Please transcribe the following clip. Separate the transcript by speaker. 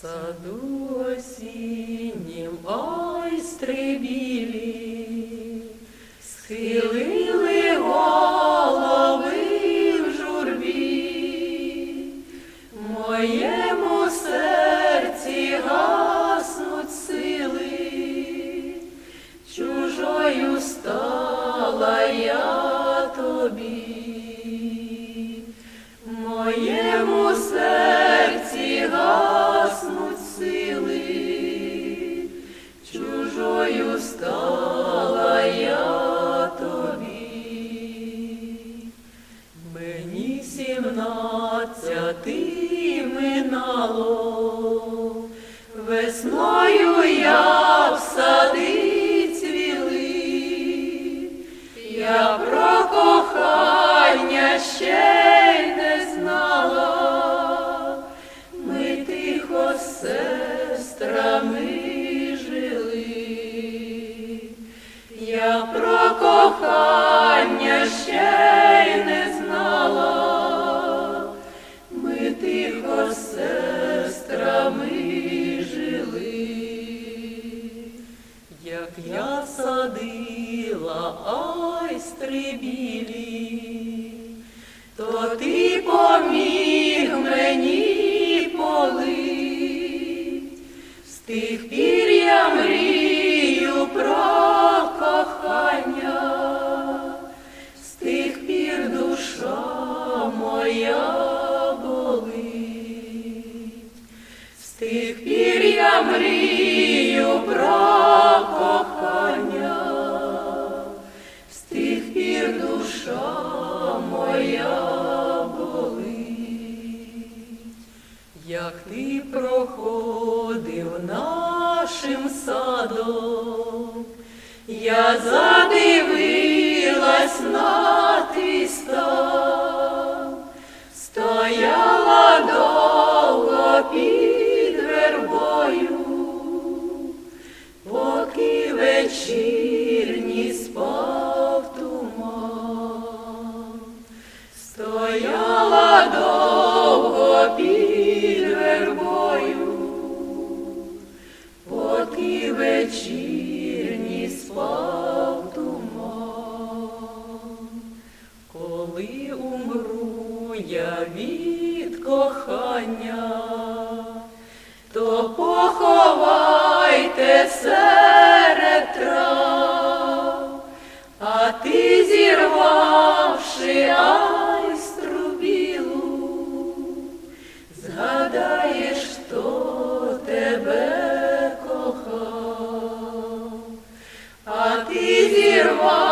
Speaker 1: саду осіннім ойстри білі, схилили голови в журбі, моєму серці гаснуть сили, чужою стала я тобі. Сімнадцяти минало, весною я в сади цвіли, я про кохання ще й не знала, ми тихо сестрами жили, я про Як я садила айстри білі, то ти поміг мені полить. З тих пір я мрію про кохання, з тих пір душа моя болить. З тих пір я мрію про душа моя болить, як ти проходив нашим садом, я задивилась на твій стояла довго під вербою, поки вечір. під вербою, поки вечірні спав туман, коли умру я від кохання, то поховайте серед трав, а ти зірвавши. Nirvana.